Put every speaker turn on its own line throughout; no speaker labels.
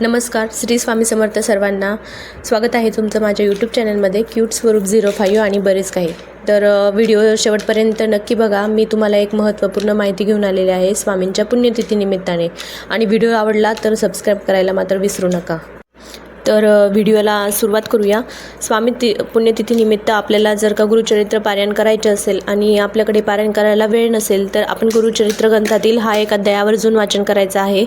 नमस्कार श्री स्वामी समर्थ सर्वांना स्वागत आहे तुमचं माझ्या यूट्यूब चॅनलमध्ये क्यूट स्वरूप झिरो फाईव्ह आणि बरेच काही. तर व्हिडिओ शेवटपर्यंत नक्की बघा मी तुम्हाला एक महत्त्वपूर्ण माहिती घेऊन आलेली आहे स्वामींच्या पुण्यतिथीनिमित्ताने आणि व्हिडिओ आवडला तर सबस्क्राईब करायला मात्र विसरू नका. तर व्हिडिओला सुरुवात करूया. स्वामी ति पुण्यतिथीनिमित्त आपल्याला जर का गुरुचरित्र पारायण करायचे असेल आणि आपल्याकडे पारायण करायला वेळ नसेल तर आपण गुरुचरित्र ग्रंथातील हा एक अध्यायावर आवर्जून वाचन करायचं आहे.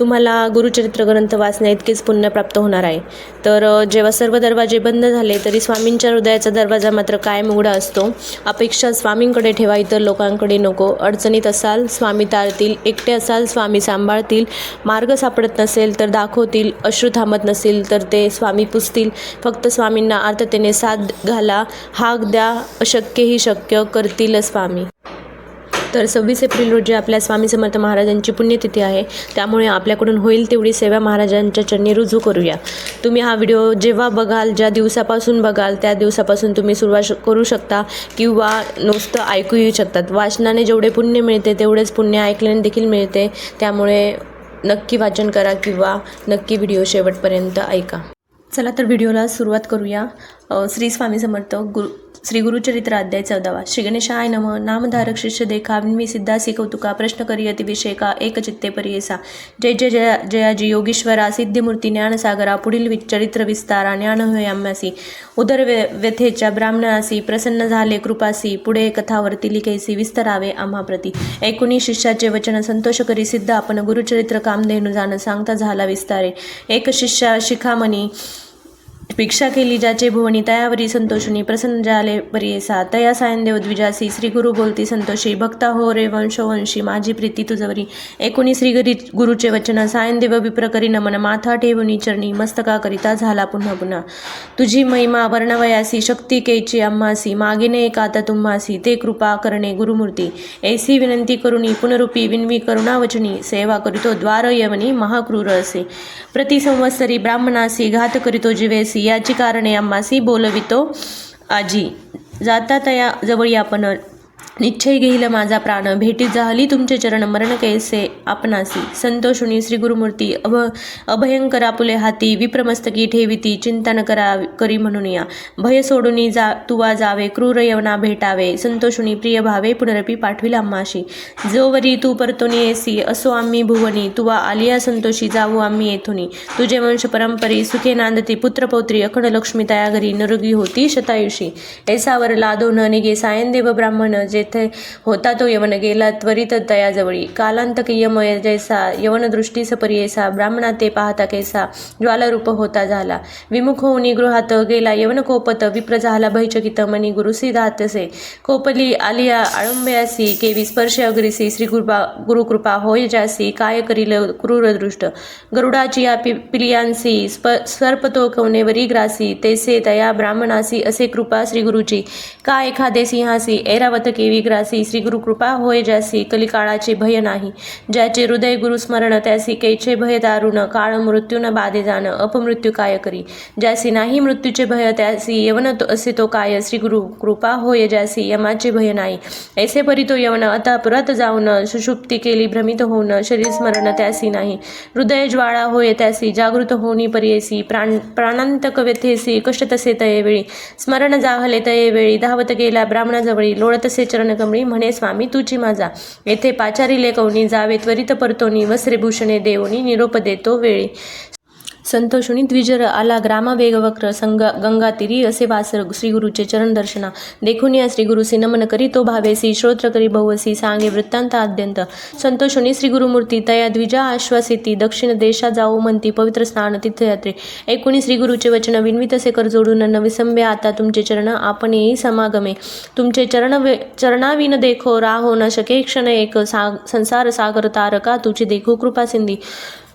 तुम्हाला गुरुचरित्र ग्रंथ वाचण्या इतकेच पुण्य प्राप्त होणार आहे. तर जेव्हा सर्व दरवाजे बंद झाले तरी स्वामींच्या हृदयाचा दरवाजा मात्र कायम उघडा असतो. अपेक्षा स्वामींकडे ठेवा इतर लोकांकडे नको. अडचणीत असाल स्वामी तारतील. एकटे असाल स्वामी सांभाळतील. मार्ग सापडत नसेल तर दाखवतील. अश्रू थांबत नसेल तर ते स्वामी पुसतील. फक्त स्वामींना आर्ततेने साथ घाला. हाक द्या अशक्यही शक्य करतील स्वामी. तर सव्वीस एप्रिल रोजी आपल्या स्वामी समर्थ महाराजांची पुण्यतिथी आहे. त्यामुळे आपल्याकडून होईल तेवढी सेवा महाराजांच्या चरणी रुजू करूया. तुम्ही हा व्हिडिओ जेव्हा बघाल ज्या दिवसापासून बघाल त्या दिवसापासून तुम्ही सुरुवात करू शकता किंवा नुसतं ऐकू येऊ शकतात. वाचनाने जेवढे पुण्य मिळते तेवढेच पुण्य ऐकल्याने देखील मिळते. त्यामुळे नक्की वाचन करा किंवा नक्की व्हिडिओ शेवटपर्यंत ऐका. चला तर व्हिडिओला सुरुवात करूया. श्री स्वामी समर्थ गुरु श्री गुरुचरित्र अध्याय चौदावा. श्री गणेशाय नम. नामधारक शिष्य देखा विन्वी सिद्धासी कौतुका प्रश्न करी अतिविषयका एक चित्ते परियसा. जय जय जया जयाजी योगीश्वरा सिद्धिमूर्ती ज्ञानसागरा पुढील वि चरित्र विस्तारा ज्ञान होयाम्यासी उदर व्य व्यथेच्या ब्राह्मणासी प्रसन्न झाले कृपासी पुढे कथावरती लिखायसी विस्तरावे आम्हाप्रती एकूणी शिष्याचे वचन संतोष करी सिद्ध आपण गुरुचरित्र कामधेनू जाणं सांगता झाला विस्तारे. एक शिष्या शिखामणी भिक्षा केली ज्याचे भुवनी तयावरी संतोषणी प्रसन्न झाले परियेसा तया सायनदेव द्विजासी श्री गुरु बोलती संतोषी भक्ता हो रे वंशवंशी माझी प्रीती तुझवरी एकोणी श्री गरी गुरुचे वचन सायनदेव विप्रकरी नमन माथा ठेवणी चरणी मस्तका करिता झाला पुन्हा पुन्हा. तुझी महिमा वर्णवयासी शक्ती केची अम्मासी मागेने एकाता तुम्हासी ते कृपा करणे गुरुमूर्ती. ऐसी विनंती करुणी पुनरुपी विनवी करुणावचनी सेवा करितो द्वार यवनी महाक्रूर असे. प्रति संवत्सरी ब्राह्मणासी घात करितो जीवेसी याची कारणे आम्हासी बोलवितो. आजी जाता तया जवळी आपण निश्चय घेईल माझा प्राण. भेटी झाली तुमचे चरण मरण कैसे? आपणासी. संतोषुणी श्री गुरुमूर्ती अभ अभयंकरा आपुले हाती विप्रमस्तकी ठेविती चिंतन करा करी म्हणून या. भय सोडूनी जा तुवा जावे क्रूर यवना भेटावे. संतोषुणी प्रिय भावे पुनरपी पाठविल आम्हाशी जोवरी तू परतोनी येसी असो आम्ही भुवनी. तुवा आलिया संतोषी जाऊ आम्ही येथुनी. तुझे वंश परंपरी सुखे नांदती पुत्रपौत्री अखंड लक्ष्मी तया घरी निरोगी होती शतायुषी. ऐसावर लादो न निगे सायनदेव ब्राह्मण जे येथे होता तो यवन गेला त्वरित तयाजवळी कालांतक यम जैसा यवन दृष्टी सपरियेसा ब्राह्मणा ते पाहता कैसा ज्वालारूप होता झाला. विमुख होऊनी गृहात गेला यवन कोपत विप्र झाला भयचकित मनी गुरुसी दातसे कोपली आलिया आळंब्यासी केवी स्पर्श अग्रिसी श्री गुरुबा गुरुकृपा होय जासी काय करील क्रूरदृष्ट गरुडाची या पि पिलियांसी स्प सर्पतो कवनेवरी ग्रासी तेसे तया ब्राह्मणासी असे कृपा श्री गुरुची का एखादे सिंहासी ऐरावत केवी ग्रासी श्री गुरु कृपा होय ज्यासी कलिकाळाचे भय नाही. ज्याचे हृदय गुरुस्मरण त्यासी कैचे भय दारुण काळ मृत्यू न बाधे जाण अपमृत्यू काय करी? ज्यासी नाही मृत्यूचे भय त्यासी यवन असे तो काय? श्री गुरु कृपा होय ज्यासी यमाचे भय नाही. ऐसे परी तो यवन आता परत जाऊन सुषुप्ती केली भ्रमित होऊन शरीर स्मरण त्यासी नाही. हृदय ज्वाळा होय त्यासी जागृत होणी परियसी प्राण प्राणांतक व्यथेसी कष्ट तसे तये वेळी. स्मरण जाहले तये वेळी धावत गेला ब्राह्मणाजवळी लोळतसे चरणकमळी म्हणे स्वामी तुझी माझा. येथे पाचारी लेकवणी जावे त्वरित परतोनी वस्त्रेभूषणे देवनी निरोप देतो वेळी. संतोषुनी द्विजर आला ग्रामा वेगवक्र संग गंगा तिरी असे वासर श्रीगुरुचे चरण दर्शना. देखून या श्रीगुरुसी नमन करी तो भावेसी श्रोत्र करी बहुवसी सांगे वृत्तांत आद्यंत. संतोषुनी श्रीगुरुमूर्ती तया द्विजा आश्वासिती दक्षिण देशा जाऊ म्हणती पवित्र स्नान तीर्थयात्रे. ऐकुणी श्रीगुरुचे वचन विन्वितसे कर जोडून न आता तुमचे चरण आपण येई समागमे. तुमचे चरण वे चरणाविन देखो राहो न शके क्षण एक सा संसार सागर तारका तुझी देखो कृपा सिंधी.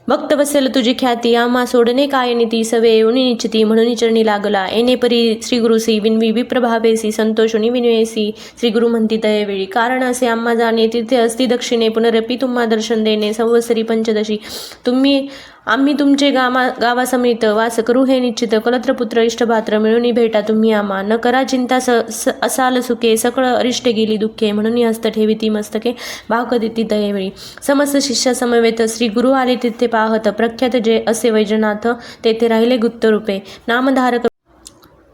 भक्त बसेल तुझी ख्याती आम्हा सोडणे काय निती सवे येऊनी निश्चिती म्हणून चरणी लागला. येणे परी श्री गुरुसी विनवी विप्रभावेसी संतोषुनी विनवेसी. श्री गुरु म्हणती तयवेळी कारण असे आम्हा जाणे तिथे असती दक्षिणे पुनरपी तुम्हा दर्शन देणे संवत्सरी पंचदशी. तुम्ही आम्ही तुमचे गामा गावासमित वास करू हे निश्चित. कलत्रपुत्र इष्टपात्र मिळून भेटा तुम्ही आम्हा. न करा चिंता स स- असाल सुखे. सकळ अरिष्ट गेली दुःखे. म्हणून हस्त ठेवी ती मस्तके. भाव कधी ती दयेवेळी. समस्त शिष्या समवेत श्री गुरु आले तिथे पाहत. प्रख्यात जे असे वैजनाथ तेथे राहिले गुप्त रूपे नामधारक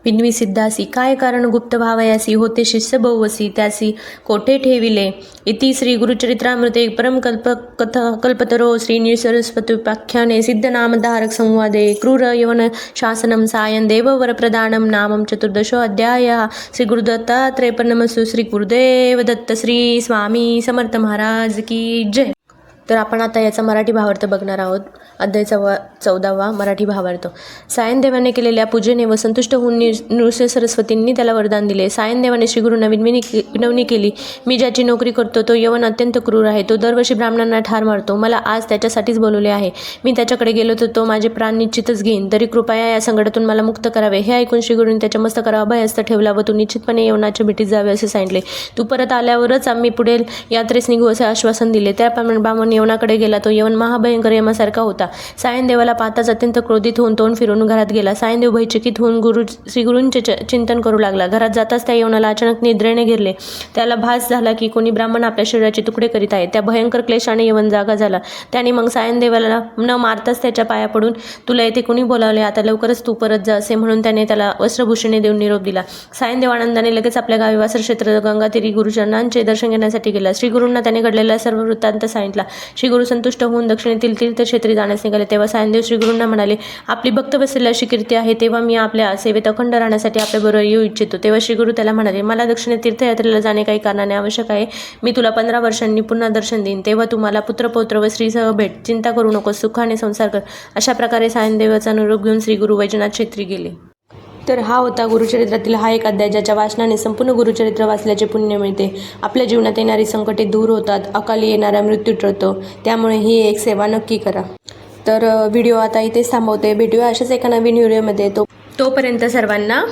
पिनवी सिद्धासी काय कारण गुप्त भावयासी होते शिष्य बहुवसी त्यासी कोठे ठेविले? इति श्री गुरुचरित्रामृते परमकल्प कथ कल्पतरो श्री निसरस्वत्युपाख्याने सिद्धनामधारक संवादे क्रूर यवन शासनं सायं देववरप्रदानं नामं चतुर्दशो अध्यायः। श्री गुरुदत्तात्रेयपन्नमस्तु श्री गुरुदेव दत्त श्री स्वामी समर्थ महाराज की जय। तर आपण आता याचा मराठी भावार्थ बघणार आहोत. अध्याय चौवा चौदावा मराठी भावार्थ. सायनदेवाने केलेल्या पूजेने व संतुष्ट होऊन नि नृसिंह सरस्वतींनी त्याला वरदान दिले. सायनदेवाने श्रीगुरूंना विनविनी विनवणी केली मी ज्याची नोकरी करतो तो यवन अत्यंत क्रूर आहे. तो दरवर्षी ब्राह्मणांना ठार मारतो. मला आज त्याच्यासाठीच बोलवले आहे. मी त्याच्याकडे गेलो तर तो माझे प्राण निश्चितच घेईन. तरी कृपया या संकटातून मला मुक्त करावे. हे ऐकून श्रीगुरूंनी त्याच्या मस्तकावर अभयस्त ठेवला व तू निश्चितपणे यवनाच्या भेटीत जावे असे सांगितले. तू परत आल्यावरच आम्ही पुढे यात्रेस निघू असे आश्वासन दिले. त्याप्रमाणे ब्राह्मण यवनाकडे गेला. तो यवन महाभयंकर यमासारखा होता. सायनदेवाला पाहताच अत्यंत क्रोधित होऊन तोंड फिरून घरात गेला. सायनदेव भयचकित होऊन गुरु श्रीगुरूंचे च- चिंतन करू लागला. घरात जाताच त्या यवनाला अचानक निद्रेने घेरले. त्याला भास झाला की कोणी ब्राह्मण आपल्या शरीराचे तुकडे करीत आहे. त्या भयंकर क्लेशाने यवन जागा झाला. त्याने मग सायनदेवाला न मारताच त्याच्या पाया पडून तुला येथे कोणी बोलावले? आता लवकरच तू परत जा असे म्हणून त्याने त्याला वस्त्रभूषणे देऊन निरोप दिला. सायनदेव आनंदाने लगेच आपल्या गावी वासर क्षेत्र गंगातीरी गुरुचरणांचे दर्शन घेण्यासाठी गेला. श्रीगुरूंना त्याने घडलेला सर्व वृत्तांत सांगितला. श्रीगुरू संतुष्ट होऊन दक्षिणेतील तीर्थक्षेत्री जाण्यास निघाले. तेव्हा सायनदेव श्रीगुरूंना म्हणाले आपली भक्त बसलेली अशी कीर्ती आहे. तेव्हा मी आपल्या सेवेत अखंड राहण्यासाठी आपल्याबरोबर येऊ इच्छितो. तेव्हा श्रीगुरु त्याला म्हणाले मला दक्षिणे तीर्थयात्रेला जाणे काही कारणाने आवश्यक आहे. मी तुला पंधरा वर्षांनी पुन्हा दर्शन देईन. तेव्हा तुम्हाला पुत्रपौत्र व स्त्रीसह भेट. चिंता करू नकोस. सुखाने संसार कर. अशा प्रकारे सायनदेवाचा निरोप घेऊन श्रीगुरू वैजनाथ छेत्री गेले. तर हा होता गुरुचरित्रातील हा एक अध्याय ज्याच्या वाचनाने संपूर्ण गुरुचरित्र वाचल्याचे पुण्य मिळते. आपल्या जीवनात येणारी संकटे दूर होतात अकाली येणारा मृत्यू टळतो. त्यामुळे ही एक सेवा नक्की करा. तर व्हिडिओ आता इथेच थांबवते. भेटूया अशाच एका नवीन व्हिडिओमध्ये. तो तोपर्यंत सर्वांना